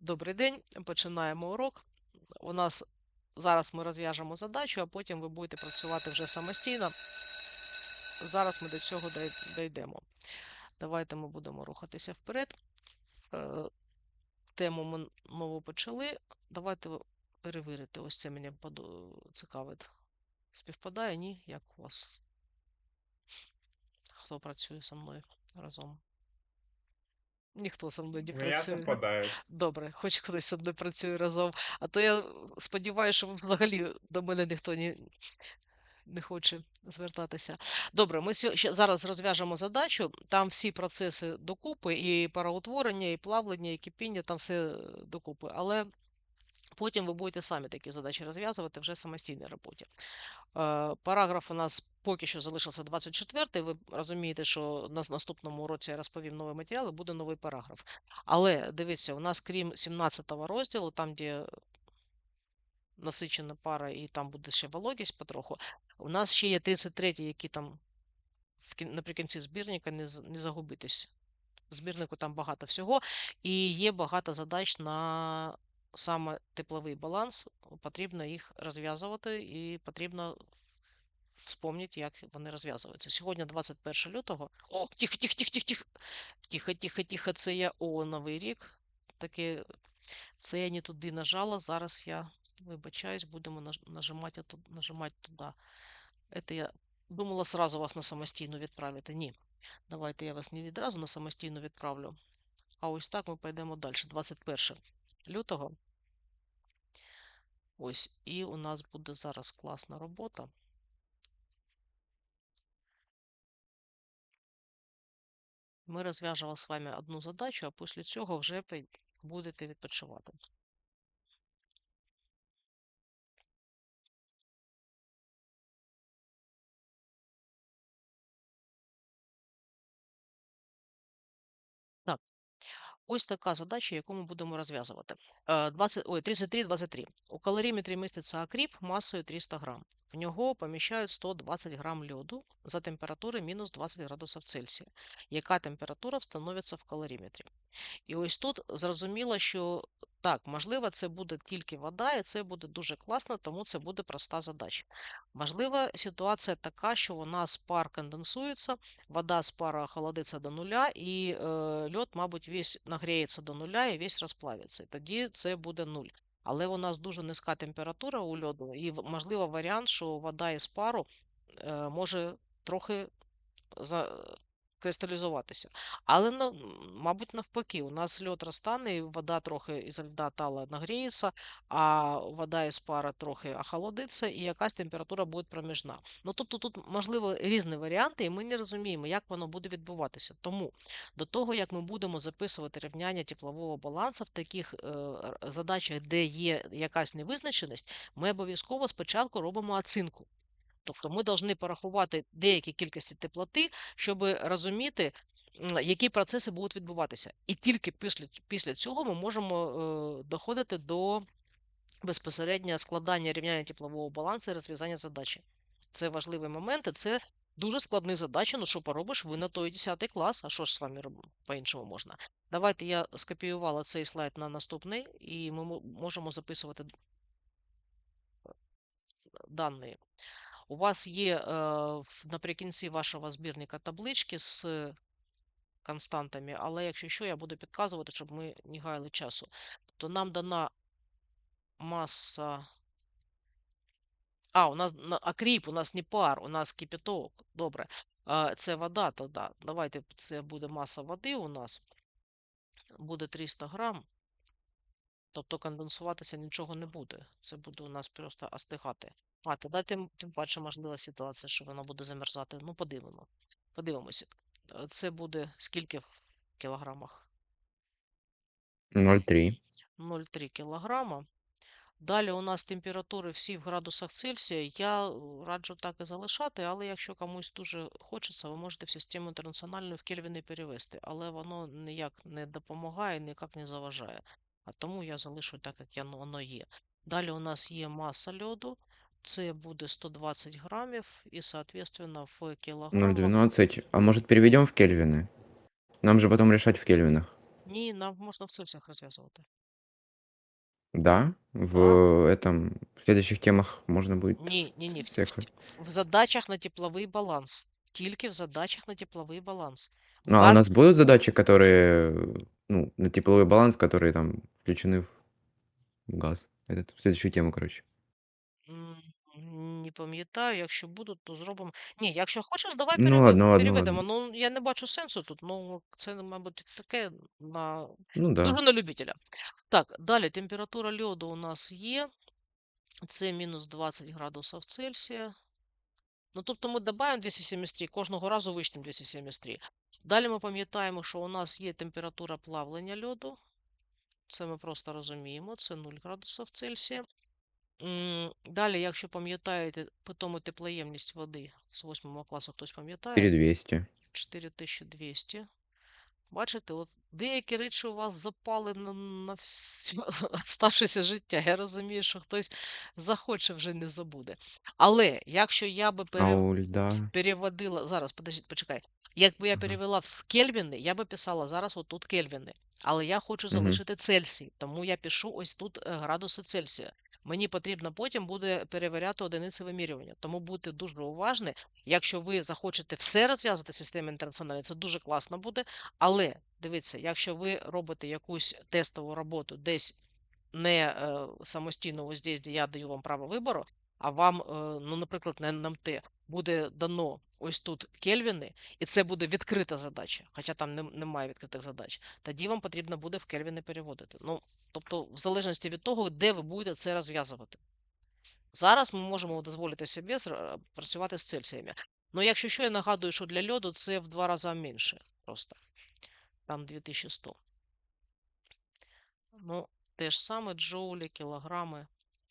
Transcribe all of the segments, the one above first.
Добрий день, починаємо урок. У нас зараз ми розв'яжемо задачу, а потім ви будете працювати вже самостійно. Зараз ми до цього дійдемо. Давайте ми будемо рухатися вперед. Е, Тему ми нову почали. Давайте перевірити. Ось це поду- цікавить. Співпадає? Ні? Як у вас? Хто працює зі мною разом? Ніхто зі мною не Ну, я працює. Добре, хоч хтось зі мною працює разом. А то я сподіваюся, що взагалі до мене ніхто не, не хоче звертатися. Добре, ми ще зараз розв'яжемо задачу. Там всі процеси докупи, і пароутворення, і плавлення, і кипіння, там все е, докупи. Але потім ви будете самі такі задачі розв'язувати вже в самостійній роботі. Е, Параграф у нас поки що залишився 24. Ви розумієте, що на наступному уроці я розповім новий матеріал і буде новий параграф. Але дивіться, у нас крім 17-го розділу, там, де насичена пара, і там буде ще вологість потроху. У нас ще є 33-й, які там наприкінці збірника не загубитись. В збірнику там багато всього, і є багато задач на саме тепловий баланс. Потрібно їх розв'язувати, і потрібно вспомнити, як вони розв'язуються. Сьогодні 21 лютого. О, тихо, тихо, тихо, тихо, тихо. Тихо, тихо, тихо, це я о, Новий рік. Таке, це я не туди нажала. Зараз я вибачаюсь, будемо нажимати, нажимати туди. Это я думала сразу вас на самостійну відправити. Ні. Давайте я вас не відразу на самостійну відправлю. А ось так ми пойдемо далі. 21 лютого. Ось, і у нас буде зараз класна робота. Ми розв'яжемо з вами одну задачу, а після цього вже будете відпочивати. Ось така задача, яку ми будемо розв'язувати. Е, 20, ой, 33-23. У калоріметрі міститься акріп масою 300 грам. В нього поміщають 120 грам льоду за температури мінус 20 градусів Цельсія. Яка температура встановиться в калоріметрі? І ось тут зрозуміло, що так, можливо, це буде тільки вода, і це буде дуже класно, тому це буде проста задача. Можливо, ситуація така, що у нас пар конденсується, вода з пара охолодиться до нуля, і е, льод, мабуть, весь нагріється до нуля і весь розплавиться. І тоді це буде нуль. Але у нас дуже низька температура у льоду, і можливо варіант, що вода із пару е, може трохи кристалізуватися. Але, мабуть, навпаки, у нас льод розтане, і вода трохи із льда тала нагріється, а вода із пара трохи охолодиться, і якась температура буде проміжна. Ну, тобто тут, можливо, різні варіанти, і ми не розуміємо, як воно буде відбуватися. Тому до того, як ми будемо записувати рівняння теплового балансу в таких е, задачах, де є якась невизначеність, ми обов'язково спочатку робимо оцінку. Тобто ми повинні порахувати деякі кількості теплоти, щоб розуміти, які процеси будуть відбуватися. І тільки після, після цього ми можемо е, доходити до безпосередньо складання рівняння теплового балансу і розв'язання задачі. Це важливий момент, і це дуже складні задачі. Ну що поробиш, ви на той 10 клас, а що ж з вами по-іншому можна? Давайте я скопіювала цей слайд на наступний, і ми можемо записувати дані. У вас є е, наприкінці вашого збірника таблички з константами, але якщо що, я буду підказувати, щоб ми не гаяли часу. То нам дана маса. А, у нас акріп, у нас не пар, у нас кипяток. Добре. Це вода, то да. Давайте це буде маса води у нас. Буде 300 грам. Тобто конденсуватися нічого не буде. Це буде у нас просто остигати. А, тоді тим, тим паче можлива ситуація, що воно буде замерзати. Ну, подивимо. Подивимося. Е, Це буде скільки в кілограмах? 0,3. 0,3 кілограма. Далі у нас температури всі в градусах Цельсія. Я е, раджу так і залишати, але якщо комусь дуже хочеться, ви можете в систему інтернаціональну в Кельвіни перевести, але воно ніяк не допомагає, ніяк не заважає. А тому я залишу так, як воно є. Далі у нас є маса льоду. Це буде 120 грамів і, соответственно, в кілограмах. 0,12. А может переведем в кельвины? Нам же потом решать в кельвинах. Ні, нам можна в Цельсіях розв'язувати. Да, в Да. этом, в следующих темах можно будет Ні, ні, ні. В, в, всяко т- в в задачах на тепловий баланс. Тільки в задачах на тепловий баланс. В Ну, а у газ нас будут задачи, которые, э, ну, на тепловой баланс, которые там включены в газ? Этот, в следующую тему, короче. Не пам'ятаю, якщо будуть, то зробимо. Ні, якщо хочеш, давай Ну переве- ладно, ладно, ладно. переведемо. Ну, я не бачу сенсу тут. Ну, це, мабуть, таке на Ну да. дуже на любителя. Так, далі температура льоду у нас є. Це мінус 20 градусів Цельсія. Ну, тобто ми додаємо 273, кожного разу вичтемо 273. Далі ми пам'ятаємо, що у нас є температура плавлення льоду. Це ми просто розуміємо, це 0 градусів Цельсія. Далі, якщо пам'ятаєте, питому теплоємність води з 8 класу, хтось пам'ятає, 4200. 4200. Бачите, от деякі речі у вас запали на, на всю оставшеся життя. Я розумію, що хтось захоче вже не забуде. Але якщо я би перев... льда? переводила. Зараз, подождіть, почекай. Якби я Ага. перевела в кельвіни, я би писала зараз отут кельвіни. Але я хочу залишити Цельсій, тому я пишу ось тут е, градуси Цельсія. Мені потрібно потім буде перевіряти одиниці вимірювання. Тому будьте дуже уважні. Якщо ви захочете все розв'язати в системі інтернаціональної, це дуже класно буде. Але дивіться, якщо ви робите якусь тестову роботу десь не е, самостійно, ось здесь, де я даю вам право вибору, а вам, е, ну, наприклад, на НМТ буде дано ось тут кельвіни, і це буде відкрита задача, хоча там немає відкритих задач, тоді вам потрібно буде в кельвіни переводити. Ну, тобто, в залежності від того, де ви будете це розв'язувати. Зараз ми можемо дозволити собі працювати з Цельсіями. Ну, якщо що, я нагадую, що для льоду це в два рази менше просто. Там 2100. Ну, те ж саме джоулі, кілограми,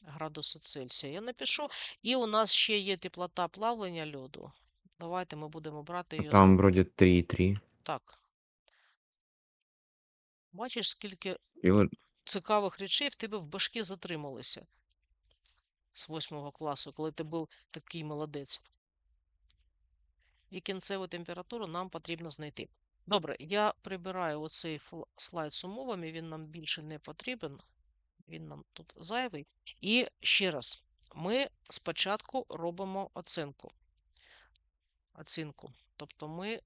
градуси Цельсія. Я напишу. І у нас ще є теплота плавлення льоду. Давайте ми будемо брати її. Там вроде 3,3. Так. Бачиш, скільки вот цікавих речей в тебе в башки затрималися з 8 класу, коли ти був такий молодець. І кінцеву температуру нам потрібно знайти. Добре, я прибираю оцей слайд з умовами, він нам більше не потрібен. Він нам тут зайвий. І ще раз, ми спочатку робимо оцінку. Оцінку. Тобто ми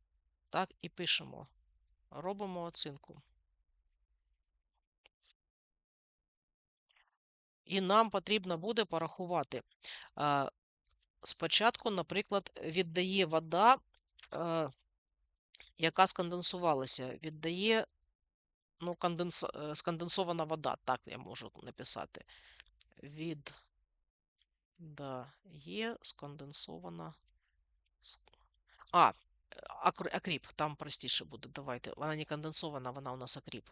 так і пишемо. Робимо оцінку. І нам потрібно буде порахувати. Спочатку, наприклад, віддає вода, е, яка сконденсувалася. Віддає ну, конденс... е, сконденсована вода, так я можу написати. Від да, є сконденсована. А, е, акр- акріп, там простіше буде. Давайте. Вона не конденсована, вона у нас акріп.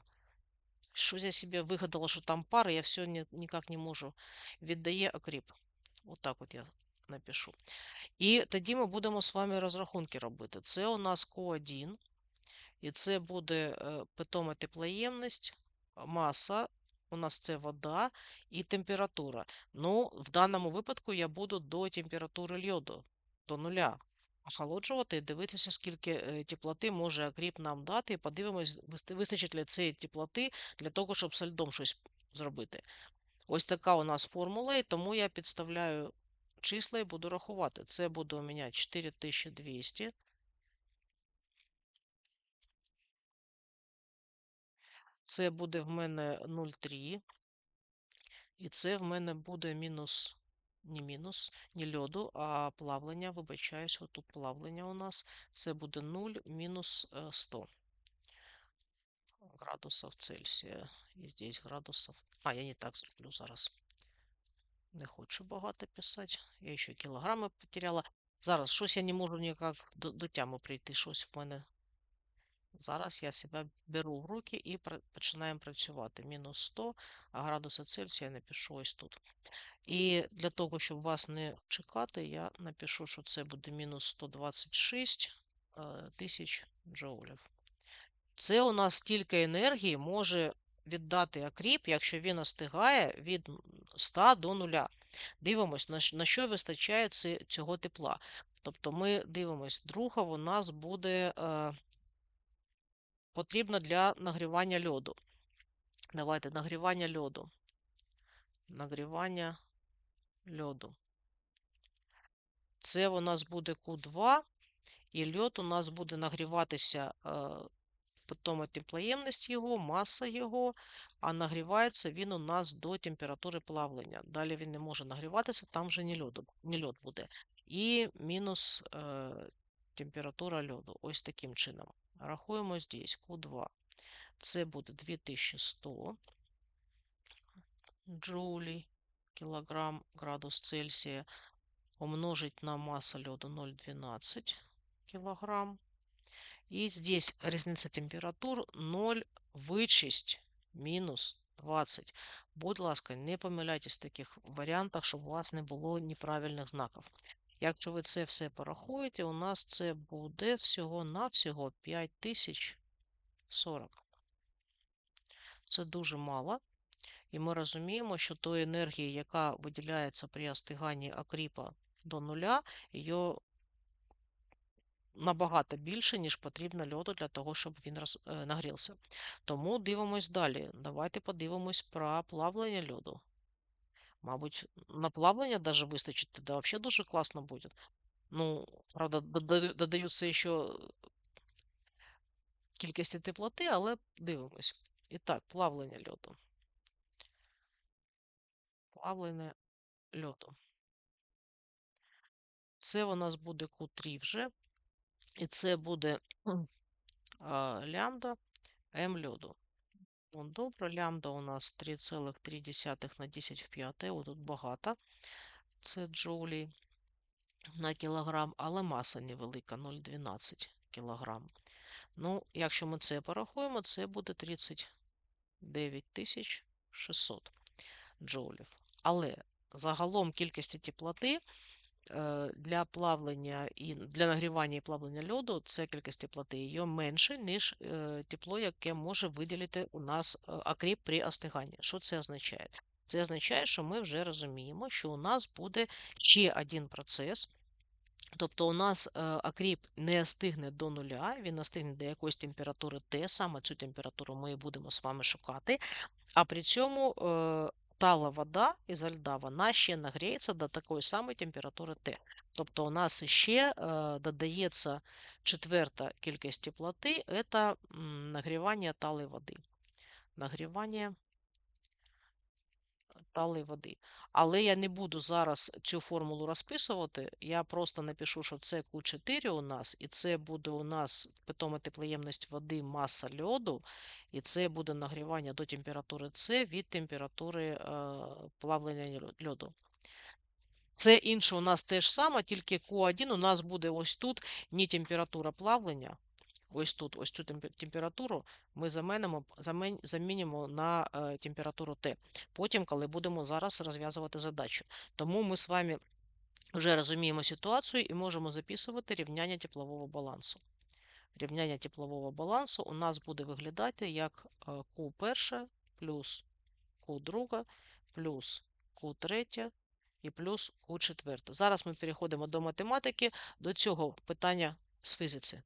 Щось я собі вигадала, що там пара, я все ні, ніяк не можу. Віддає акріп. Отак от я напишу. І тоді ми будемо з вами розрахунки робити. Це у нас Q1, і це буде е, питома теплоємність, маса, у нас це вода і температура. Ну, в даному випадку я буду до температури льоду, до нуля. Охолоджувати і дивитися, скільки е, теплоти може акріп нам дати, і подивимось, вистачить ли цієї теплоти для того, щоб з льдом щось зробити. Ось така у нас формула, і тому я підставляю числа і буду рахувати. Це буде у мене 4200. Це буде в мене 0,3. І це в мене буде мінус, не мінус, не льоду, а плавлення. Вибачаюсь, отут плавлення у нас. Це буде 0 мінус е, 100 градусів Цельсія. І здесь градусів. А, я не так зроблю зараз. Не хочу багато писати. Я ще кілограми потеряла. Зараз щось я не можу ніяк до, до тями прийти. Щось в мене. Зараз я себе беру в руки і починаємо працювати. Мінус 100, а градуси Цельсія напишу ось тут. І для того, щоб вас не чекати, я напишу, що це буде мінус 126 е, тисяч джоулів. Це у нас стільки енергії може віддати акріп, якщо він остигає від 100 до 0. Дивимось, на, що вистачає цього тепла. Тобто ми дивимось, друга у нас буде потрібна для нагрівання льоду. Давайте нагрівання льоду. нагрівання льоду. Це у нас буде Q2, і льод у нас буде нагріватися е, питома теплоємність його, маса його, а нагрівається він у нас до температури плавлення. Далі він не може нагріватися, там вже не льод, не льод буде. І мінус е, температура льоду. Ось таким чином. Рахуємо здесь Q2. Це буде 2100 джоулей кілограм градус Цельсія умножить на масса льоду 0,12 килограмм. И здесь разница температур 0 вичесть мінус 20. Будь ласка, не помиляйтесь в таких варіантах, щоб у вас не було неправильних знаків. Якщо ви це все порахуєте, у нас це буде всього-навсього 5040. Це дуже мало. І ми розуміємо, що тої енергії, яка виділяється при остиганні акріпа до нуля, її набагато більше, ніж потрібно льоду для того, щоб він е, нагрівся. Тому дивимось далі. Давайте подивимось про плавлення льоду. Мабуть, на плавлення даже вистачить, тоді взагалі дуже класно буде. Ну, правда, дода- додаються ще кількості теплоти, але дивимось. І так, плавлення льоду. Плавлення льоду. Це у нас буде Q3 вже. І це буде а, лямбда М льоду. Ну, добре, лямбда у нас 3,3 на 10 в 5. Отут багато. Це джоулі на кілограм, але маса невелика 0,12 кілограм. Ну, якщо ми це порахуємо, це буде 39 600 джоулів. Але загалом кількості теплоти для плавлення і для нагрівання і плавлення льоду це кількість теплоти її менше, ніж е, тепло, яке може виділити у нас е, акріп при остиганні. Що це означає? Це означає, що ми вже розуміємо, що у нас буде ще один процес. Тобто у нас е, акріп не стигне до нуля, він настигне до якоїсь температури Т, саме цю температуру ми будемо з вами шукати. А при цьому е, тала вода із льда, вона ще нагріється до такої самої температури Т. Тобто у нас ще е, додається четверта кількість теплоти, це нагрівання талої води. Нагрівання талої води. Але я не буду зараз цю формулу розписувати. Я просто напишу, що це Q4 у нас, і це буде у нас питома теплоємність води, маса льоду, і це буде нагрівання до температури С від температури е, плавлення льоду. Це інше у нас теж саме, тільки Q1 у нас буде ось тут не температура плавлення. Ось тут, ось цю температуру ми заменимо, замінимо на е, температуру Т. Потім, коли будемо зараз розв'язувати задачу. Тому ми з вами вже розуміємо ситуацію і можемо записувати рівняння теплового балансу. Рівняння теплового балансу у нас буде виглядати як е, Q1 плюс Q2 плюс Q3 і плюс Q4. Зараз ми переходимо до математики, до цього питання з фізиці.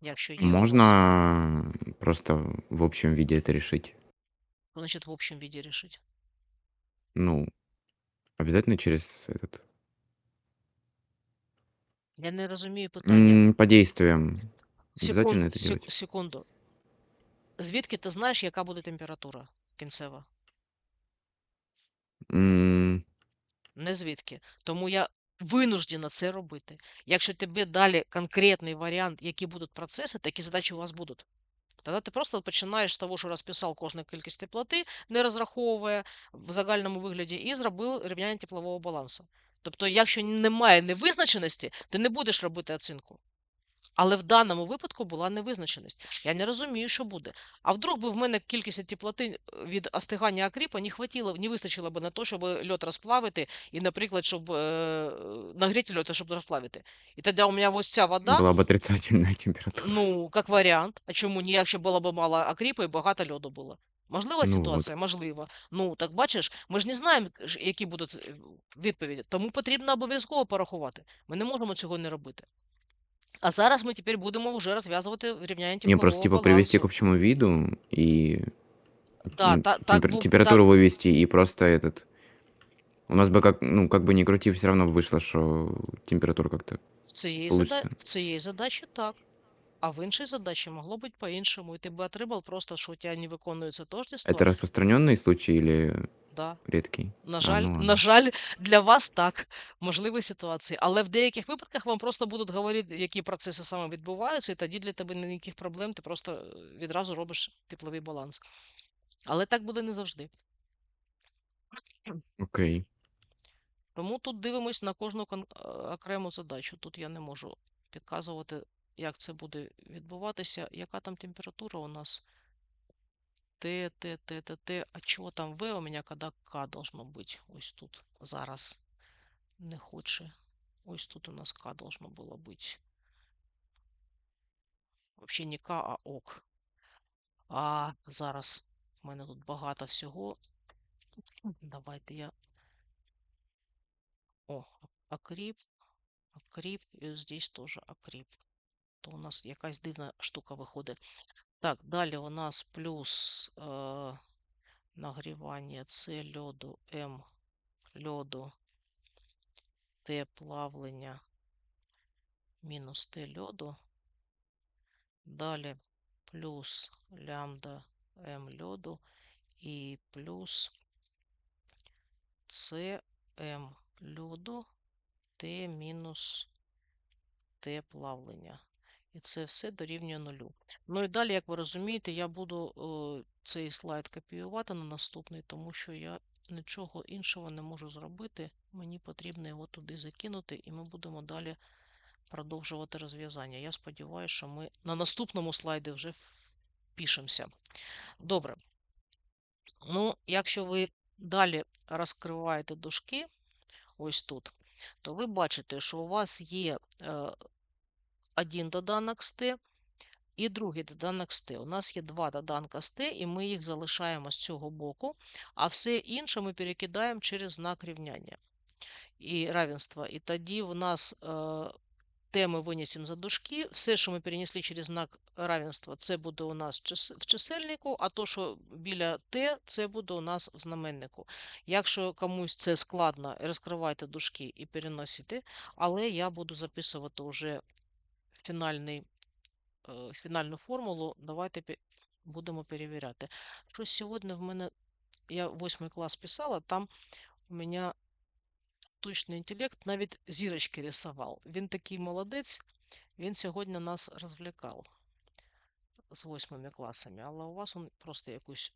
Якщо є у вас, Можно просто в общем виде это решить? що значить в общем виде решить. Ну, обязательно через этот... Я не розумію питання. м, По действиям. Обязательно Секунду, это сек- делать? секунду. Звідки ти знаєш, яка буде температура кінцева? М, Не звідки. Тому я винуждена це робити. Якщо тобі далі конкретний варіант, які будуть процеси, такі задачі у вас будуть. Тоді ти просто починаєш з того, що розписав кожну кількість теплоти, не розраховує в загальному вигляді, і зробив рівняння теплового балансу. Тобто, якщо немає невизначеності, ти не будеш робити оцінку. Але в даному випадку була невизначеність. Я не розумію, що буде. А вдруг би в мене кількість теплоти е, від остигання акріпа не хватило, не вистачило б на те, щоб льод розплавити, і, наприклад, щоб е, нагріти льод, щоб розплавити. І тоді у мене ось ця вода, Была бы отрицательная температура. ну, як варіант. А чому ні, якщо було б мало акріпа і багато льоду було? Можлива Ну, ситуація? Можливо. Ну, так бачиш, ми ж не знаємо, які будуть е, відповіді. Тому потрібно обов'язково порахувати. Ми не можемо цього не робити. А зараз ми тепер будемо вже розв'язувати рівняння Не, теплового просто типа привести балансу. к общему виду и Да, м, та, так, темпер- бу, температуру так вывести и просто этот... У нас бы как, ну, как бы ни крути, все равно вышло, что температура как-то в цієї, зада... получится. в цієї задачі так. А в іншій задачі могло бути по-іншому. І ти би отримав просто, що у тебе не виконується тождество. Это распространенный случай или Да. редкий? На А, жаль, ну на ладно. жаль, для вас так, можливі ситуації. Але в деяких випадках вам просто будуть говорити, які процеси саме відбуваються, і тоді для тебе ніяких проблем, ти просто е, відразу робиш тепловий баланс. Але так буде не завжди. Окей. Тому тут дивимось на кожну кон- е, окрему задачу. Тут я не можу підказувати, як це буде відбуватися. Яка там температура у нас? Т, Т, Т, Т, Т. А чого там В у мене, коли К должно бути? Ось тут. Зараз не хоче. Ось тут у нас К должно було бути. Взагалі не К, а ОК. А зараз в мене тут багато всього. Давайте я. О, акріп, акріп, і здесь теж акріп. То у нас якась дивна штука виходить. Так, далі у нас плюс е, нагрівання С льоду, М льоду, Т плавлення, мінус Т льоду. Далі плюс лямбда М льоду і плюс С М льоду Т мінус Т плавлення. І це все дорівнює нулю. Ну і далі, як ви розумієте, я буду е, цей слайд копіювати на наступний, тому що я нічого іншого не можу зробити. Мені потрібно його туди закинути, і ми будемо далі продовжувати розв'язання. Я сподіваюся, що ми на наступному слайді вже впишемося. Добре. Ну, якщо ви далі розкриваєте дужки, ось тут, то ви бачите, що у вас є е, один доданок з і другий доданок з. У нас є два доданка з і ми їх залишаємо з цього боку, а все інше ми перекидаємо через знак рівняння і равенства. І тоді у нас е, Т ми винесемо за дужки. Все, що ми перенесли через знак равенства, це буде у нас в чисельнику, а то, що біля Т, це буде у нас в знаменнику. Якщо комусь це складно, розкривайте дужки і переносите, але я буду записувати вже фінальний, е, фінальну формулу. Давайте будемо перевіряти. Щось сьогодні в мене, я восьмий клас писала, там у мене штучний інтелект навіть зірочки рисував. Він такий молодець, він сьогодні нас розвлікав з восьмими класами, але у вас він просто якусь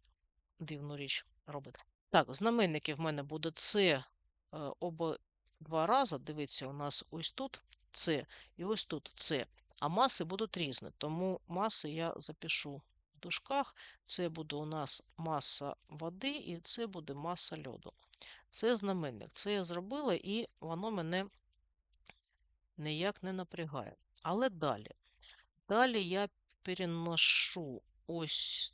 дивну річ робить. Так, знаменники в мене буде С е, оба два рази. Дивіться, у нас ось тут С і ось тут С. А маси будуть різні, тому маси я запишу в дужках. Це буде у нас маса води і це буде маса льоду. Це знаменник. Це я зробила, і воно мене ніяк не напрягає. Але далі. Далі я переношу ось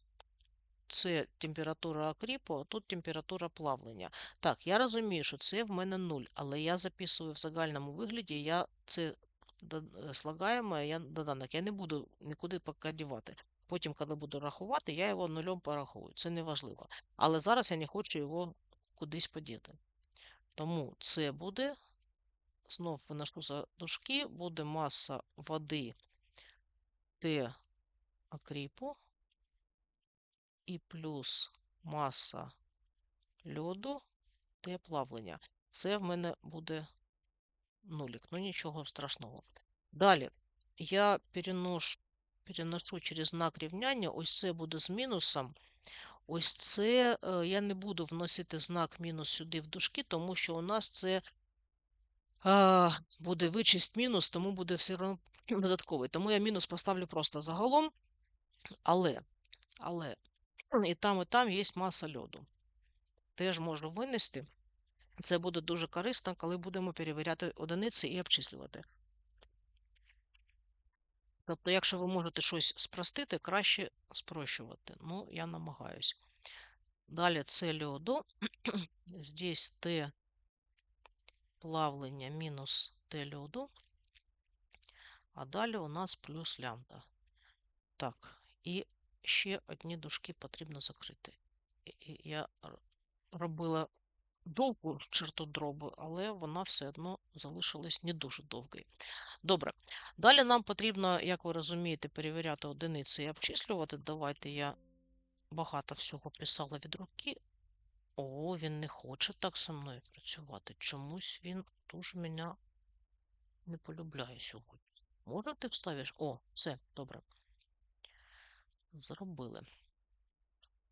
це температура окріпу, а тут температура плавлення. Так, я розумію, що це в мене 0, але я записую в загальному вигляді, я це е, слагаємо, я доданок. Я не буду нікуди поки дівати. Потім, коли буду рахувати, я його нульом порахую. Це не важливо. Але зараз я не хочу його кудись подіти. Тому це буде, знов виношу за дужки, буде маса води Т окріпу і плюс маса льоду Т плавлення. Це в мене буде нулік, ну нічого страшного. Далі я переношу, переношу через знак рівняння, ось це буде з мінусом. Ось це е, я не буду вносити знак мінус сюди в дужки, тому що у нас це а, буде вичисть мінус, тому буде все одно додатковий. Тому я мінус поставлю просто загалом, але, але і там, і там є маса льоду. Теж можу винести. Це буде дуже корисно, коли будемо перевіряти одиниці і обчислювати. Тобто, якщо ви можете щось спростити, краще спрощувати. Ну, я намагаюсь. Далі це льоду. Здесь Т плавлення мінус Т льоду. А далі у нас плюс лямбда. Так, і ще одні дужки потрібно закрити. я робила довгу черту дробу, але вона все одно залишилась не дуже довгою. Добре. Далі нам потрібно, як ви розумієте, перевіряти одиниці і обчислювати. Давайте я багато всього писала від руки. О, він не хоче так зі мною працювати. Чомусь він дуже мене не полюбляє сьогодні. Може, ти вставиш? О, все, добре. Зробили.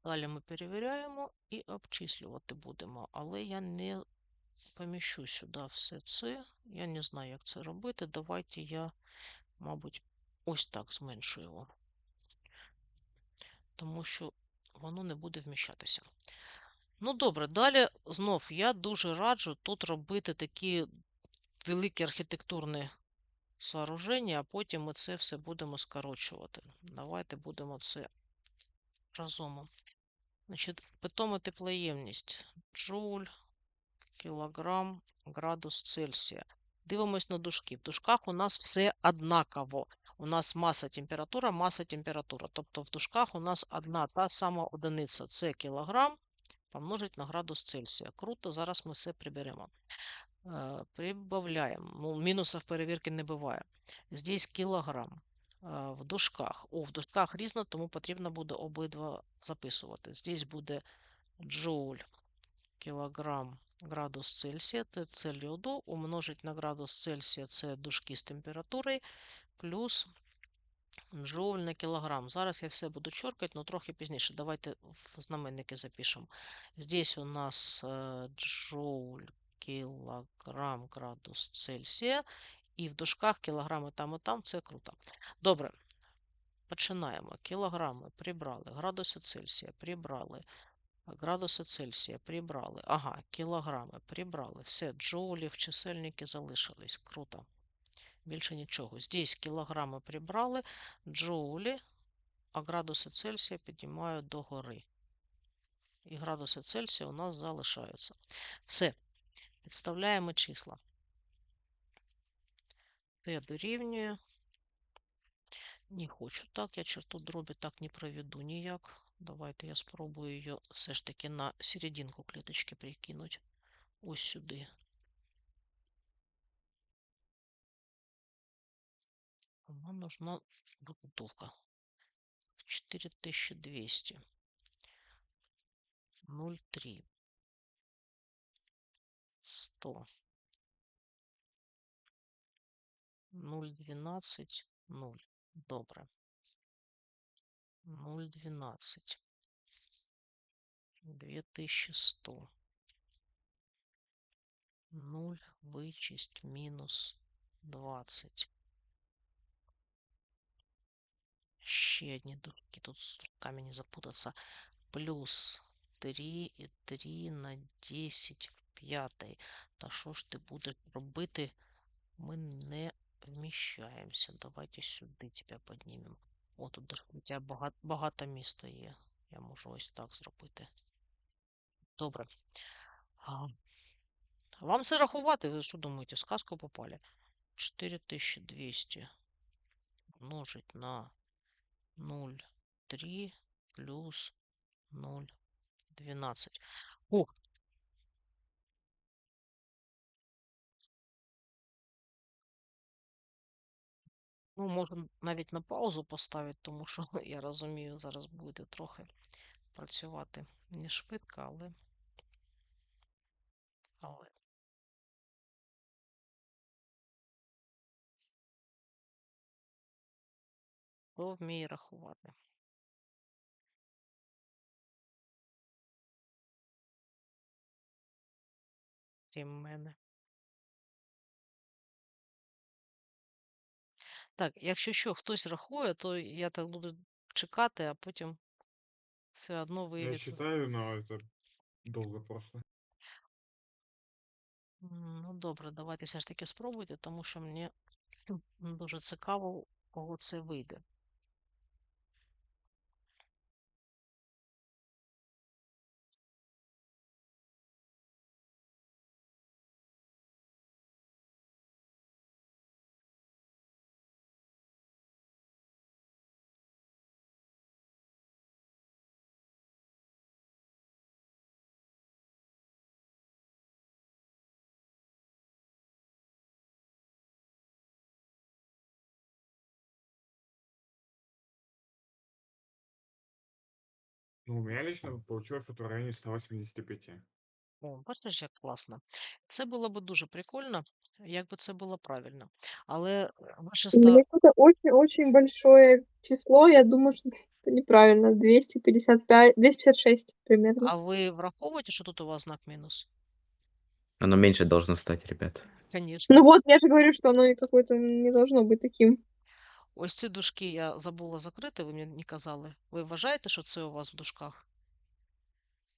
Далі ми перевіряємо і обчислювати будемо. Але я не поміщу сюди все це. Я не знаю, як це робити. Давайте я, мабуть, ось так зменшу його. Тому що воно не буде вміщатися. Ну, добре, далі знов я дуже раджу тут робити такі великі архітектурні сооруження, а потім ми це все будемо скорочувати. Давайте будемо це разом. Значить, питома теплоємність. Джоуль, кілограм, градус Цельсія. Дивимось на дужки. В дужках у нас все однаково. У нас маса температура, маса температура. Тобто в дужках у нас одна та сама одиниця. Це кілограм помножить на градус Цельсія. Круто, зараз ми все приберемо Э, Прибавляем. Ну, минусов перевірки не буває. Здесь кілограм. Э, В дужках. О, в дужках різно, тому потрібно буде обидва записувати. Здесь буде джоуль, кілограм, градус Цельсія. Це це льоду. Умножить на градус Цельсія це дужки з температурою. Плюс джоуль на кілограм. Зараз я все буду чоркати, але трохи пізніше. Давайте в знаменники запишемо. Здесь у нас э, джоуль кілограм градус Цельсія. І в дужках кілограми там і там це круто. Добре. Починаємо. Кілограми прибрали, градуси Цельсія прибрали, градуси Цельсія прибрали. Ага, кілограми прибрали. Все, джоулі в чисельники залишились. Круто. Більше нічого. Здесь кілограми прибрали, джоулі, а градуси Цельсія піднімають догори. І градуси Цельсія у нас залишаються. Все. Підставляємо числа. Т дорівнює. Не хочу так, я черту дробі так не проведу ніяк. Давайте я спробую її все ж таки на серединку клеточки прикинуть. Ось сюди. Нам нужна добутовка. 4200. 0,3. 100. 0,12. 0. Добре. 0,12. 2100. 0 вычесть минус 20. Ще одні дужки, тут з руками не запутаться. Плюс 3 і 3 на 10 в п'ятий. Та що ж ти будеш робити? Ми не вміщаємося. Давайте сюди тебе піднімемо. О, тут тебе багато, багато міста є. Я можу ось так зробити. Добре. А, вам це рахувати? Ви що думаєте? Сказку попали? 4200 умножить на 0,3 плюс 0,12. О, ну, можна навіть на паузу поставити, тому що я розумію, зараз будете трохи працювати не швидко, але. але. Хто вміє рахувати? Крім мене. Так, якщо що, хтось рахує, то я так буду чекати, а потім все одно Я виявиться. читаю, но это долго просто. М, Ну, добре, давайте все ж таки спробуйте, тому що мені дуже цікаво, у кого це вийде. Ну, у меня лично получилось что-то в районе 185. О, бачиш, як класно. Це було б дуже прикольно, якби це було правильно. Але е, ваше У меня ста... какое-то очень-очень большое число. Я думаю, что это неправильно. 255, 256 примерно. А ви враховуєте, що тут у вас знак мінус? Оно меньше должно стать, ребят. Звісно. Ну вот, я же говорю, что оно какое-то не должно быть таким. Ось ці дужки я забула закрити, ви мені казали. Ви вважаєте, що це у вас в дужках?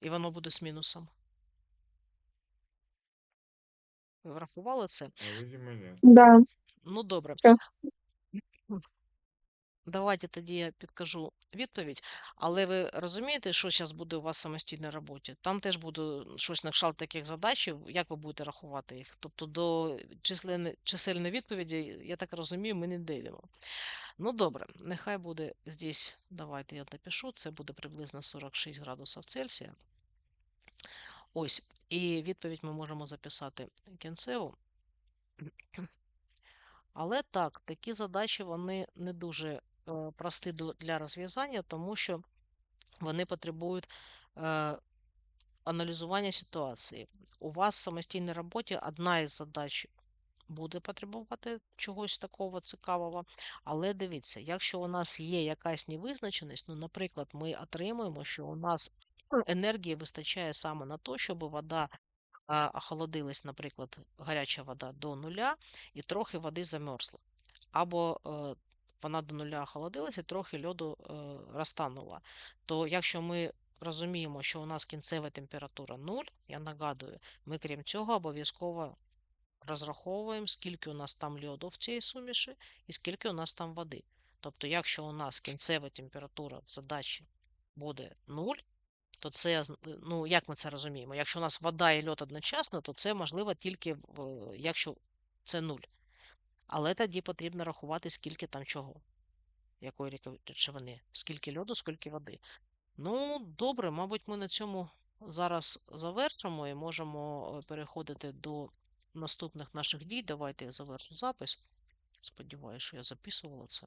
І воно буде з мінусом? Ви врахували це? Да. Ну, добре. Так. Давайте тоді я підкажу відповідь. Але ви розумієте, що зараз буде у вас в самостійній роботі? Там теж буде щось на кшталт таких задач, як ви будете рахувати їх. Тобто до чисельної відповіді, я так розумію, ми не дійдемо. Ну, добре, нехай буде здесь, давайте я напишу, це буде приблизно 46 градусів Цельсія. Ось, і відповідь ми можемо записати кінцеву. Але так, такі задачі вони не дуже прості для розв'язання, тому що вони потребують е, аналізування ситуації. У вас в самостійній роботі одна із задач буде потребувати чогось такого цікавого. Але дивіться, якщо у нас є якась невизначеність, ну, наприклад, ми отримуємо, що у нас енергії вистачає саме на те, щоб вода охолодилась, наприклад, гаряча вода до нуля і трохи води замерзла. Або е, вона до нуля охолодилася, трохи льоду е, розтанула. То якщо ми розуміємо, що у нас кінцева температура 0, я нагадую, ми крім цього обов'язково розраховуємо, скільки у нас там льоду в цій суміші і скільки у нас там води. Тобто, якщо у нас кінцева температура в задачі буде 0, то це, ну, як ми це розуміємо? Якщо у нас вода і льод одночасно, то це можливо тільки в, якщо це 0. Але тоді потрібно рахувати, скільки там чого, якої речовини, скільки льоду, скільки води. Ну, добре, мабуть, ми на цьому зараз завершимо і можемо е, переходити до наступних наших дій. Давайте я завершу запис. Сподіваюся, що я записувала це.